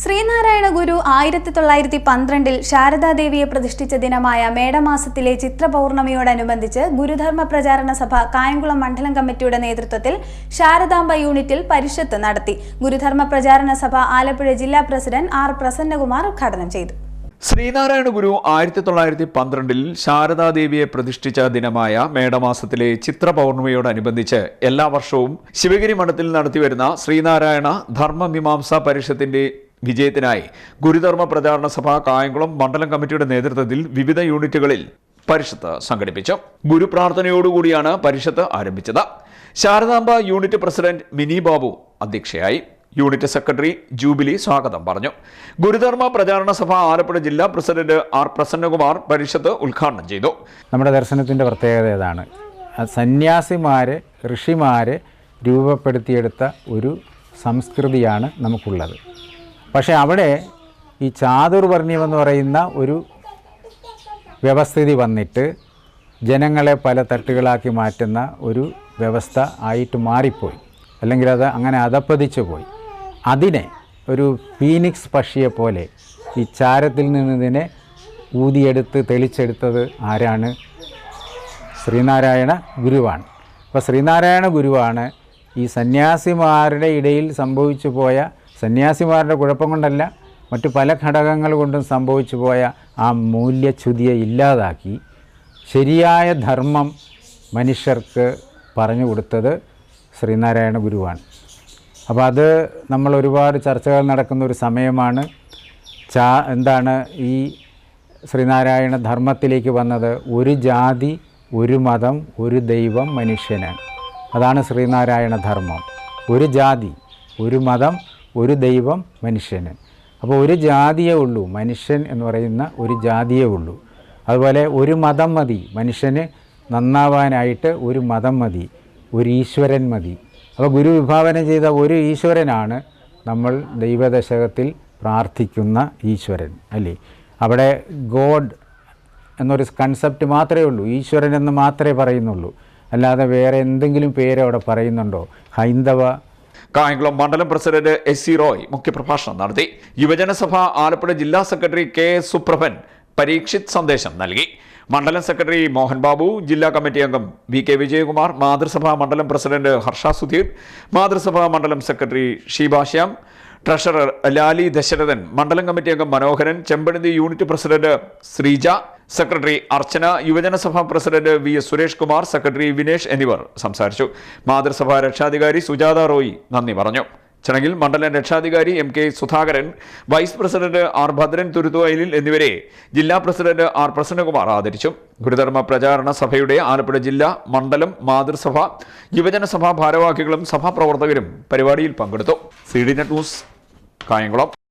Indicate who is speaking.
Speaker 1: ശ്രീനാരായണ ഗുരു ആയിരത്തി തൊള്ളായിരത്തി പന്ത്രണ്ടിൽ ശാരദാദേവിയെ പ്രതിഷ്ഠിച്ച ദിനമായ മേടമാസത്തിലെ ചിത്രപൗർണമിയോടനുബന്ധിച്ച് ഗുരുധർമ്മ പ്രചാരണ സഭ കായംകുളം മണ്ഡലം കമ്മിറ്റിയുടെ നേതൃത്വത്തിൽ ശാരദാംബ യൂണിറ്റിൽ പരിഷത്ത് നടത്തി. ഗുരുധർമ്മ പ്രചാരണ സഭ ആലപ്പുഴ ജില്ലാ പ്രസിഡന്റ് ആർ പ്രസന്നകുമാർ ഉദ്ഘാടനം ചെയ്തു.
Speaker 2: ശ്രീനാരായണ ഗുരു ആയിരത്തി തൊള്ളായിരത്തി പന്ത്രണ്ടിൽ ശാരദാദേവിയെ പ്രതിഷ്ഠിച്ച ദിനമായ മേടമാസത്തിലെ ചിത്ര പൗർണമിയോടനുബന്ധിച്ച് എല്ലാ വർഷവും ശിവഗിരി മഠത്തിൽ നടത്തിവരുന്ന ശ്രീനാരായണ ധർമ്മമീമാംസ പരിഷത്തിന്റെ വിജയത്തിനായി ഗുരുധർമ്മ പ്രചാരണ സഭ കായംകുളം മണ്ഡലം കമ്മിറ്റിയുടെ നേതൃത്വത്തിൽ വിവിധ യൂണിറ്റുകളിൽ പരിഷത്ത് സംഘടിപ്പിച്ചു. ഗുരുപ്രാർത്ഥനയോടുകൂടിയാണ് പരിഷത്ത് ആരംഭിച്ചത്. ശാരദാംബ യൂണിറ്റ് പ്രസിഡന്റ് മിനി ബാബു അധ്യക്ഷയായി. യൂണിറ്റ് സെക്രട്ടറി ജൂബിലി സ്വാഗതം പറഞ്ഞു. ഗുരുധർമ്മ പ്രചാരണ സഭ ആലപ്പുഴ ജില്ലാ പ്രസിഡന്റ് ആർ പ്രസന്നകുമാർ പരിഷത്ത് ഉദ്ഘാടനം ചെയ്തു.
Speaker 3: നമ്മുടെ ദർശനത്തിന്റെ പ്രത്യേകത ഏതാണ്? സന്യാസിമാരെ ഋഷിമാരെ രൂപപ്പെടുത്തിയെടുത്ത ഒരു സംസ്കൃതിയാണ് നമുക്കുള്ളത്. പക്ഷേ അവിടെ ഈ ചാതുർവർണ്യം എന്ന് പറയുന്ന ഒരു വ്യവസ്ഥിതി വന്നിട്ട് ജനങ്ങളെ പല തട്ടുകളാക്കി മാറ്റുന്ന ഒരു വ്യവസ്ഥ ആയിട്ട് മാറിപ്പോയി. അല്ലെങ്കിൽ അത് അങ്ങനെ അതപ്പതിച്ചു പോയി. അതിനെ ഒരു ഫീനിക്സ് പക്ഷിയെ പോലെ ഈ ചാരത്തിൽ നിന്നതിനെ ഊതിയെടുത്ത് തെളിച്ചെടുത്തത് ആരാണ്? ശ്രീനാരായണ ഗുരുവാണ്. അപ്പോൾ ശ്രീനാരായണ ഗുരുവാണ് ഈ സന്യാസിമാരുടെ ഇടയിൽ സംഭവിച്ചു പോയ സന്യാസിമാരുടെ കുഴപ്പം കൊണ്ടല്ല മറ്റു പല ഘടകങ്ങൾ കൊണ്ടും സംഭവിച്ചു പോയ ആ മൂല്യച്യുതിയെ ഇല്ലാതാക്കി. ശരിയായ ധർമ്മം മനുഷ്യർക്ക് പറഞ്ഞു കൊടുത്തത് ശ്രീനാരായണ ഗുരുവാണ്. അപ്പോൾ അത് നമ്മൾ ഒരുപാട് ചർച്ചകൾ നടക്കുന്ന ഒരു സമയമാണ്. ചാ എന്താണ് ഈ ശ്രീനാരായണ ധർമ്മത്തിലേക്ക് വന്നത്? ഒരു ജാതി ഒരു മതം ഒരു ദൈവം മനുഷ്യനാണ്. അതാണ് ശ്രീനാരായണ ധർമ്മം. ഒരു ജാതി ഒരു മതം ഒരു ദൈവം മനുഷ്യന്. അപ്പോൾ ഒരു ജാതിയേ ഉള്ളൂ. മനുഷ്യൻ എന്ന് പറയുന്ന ഒരു ജാതിയേ ഉള്ളൂ. അതുപോലെ ഒരു മതം മതി. മനുഷ്യന് നന്നാവാനായിട്ട് ഒരു മതം മതി. ഒരു ഈശ്വരൻ മതി. അപ്പോൾ ഗുരു വിഭാവനം ചെയ്ത ഒരു ഈശ്വരനാണ് നമ്മൾ ദൈവദശകത്തിൽ പ്രാർത്ഥിക്കുന്ന ഈശ്വരൻ അല്ലേ? അവിടെ ഗോഡ് എന്നൊരു കൺസെപ്റ്റ് മാത്രമേ ഉള്ളൂ. ഈശ്വരൻ എന്ന് മാത്രമേ പറയുന്നുള്ളൂ. അല്ലാതെ വേറെ എന്തെങ്കിലും പേര് അവിടെ പറയുന്നുണ്ടോ? ഹൈന്ദവ
Speaker 2: കായംകുളം മണ്ഡലം പ്രസിഡന്റ് എസ് സി റോയ് മുഖ്യപ്രഭാഷണം നടത്തി. യുവജനസഭ ആലപ്പുഴ ജില്ലാ സെക്രട്ടറി കെ സുപ്രഭൻ പരീക്ഷിത് സന്ദേശം നൽകി. മണ്ഡലം സെക്രട്ടറി മോഹൻ ബാബു ജില്ലാ കമ്മിറ്റി അംഗം വി കെ വിജയകുമാർ മാതൃസഭാ മണ്ഡലം പ്രസിഡന്റ് ഹർഷ സുധീർ മാതൃസഭാ മണ്ഡലം സെക്രട്ടറി ഷീബാശ്യാം ട്രഷറർ ലാലി ദശരഥൻ മണ്ഡലം കമ്മിറ്റി അംഗം Manoharan Chempazhanthi unit president Sreeja secretary Archana യുവജനസഭാ president V S Suresh Kumar secretary Vinesh എന്നിവർ സംസാരിച്ചു. മാതൃസഭാ രക്ഷാധികാരി സുജാത റോയി നന്ദി പറഞ്ഞു. ചടങ്ങിൽ മണ്ഡലം രക്ഷാധികാരി M K Sudhakaran vice president R Bhadran Thuruthuvayalil എന്നിവരെ ജില്ലാ പ്രസിഡന്റ് ആർ പ്രസന്നകുമാർ ആദരിച്ചു. ഗുരുധർമ്മ പ്രചാരണ സഭയുടെ ആലപ്പുഴ ജില്ലാ മണ്ഡലം മാതൃസഭ യുവജനസഭാ ഭാരവാഹികളും സഭാപ്രവർത്തകരും പരിപാടിയിൽ പങ്കെടുത്തു. C D net news Kayamkulam.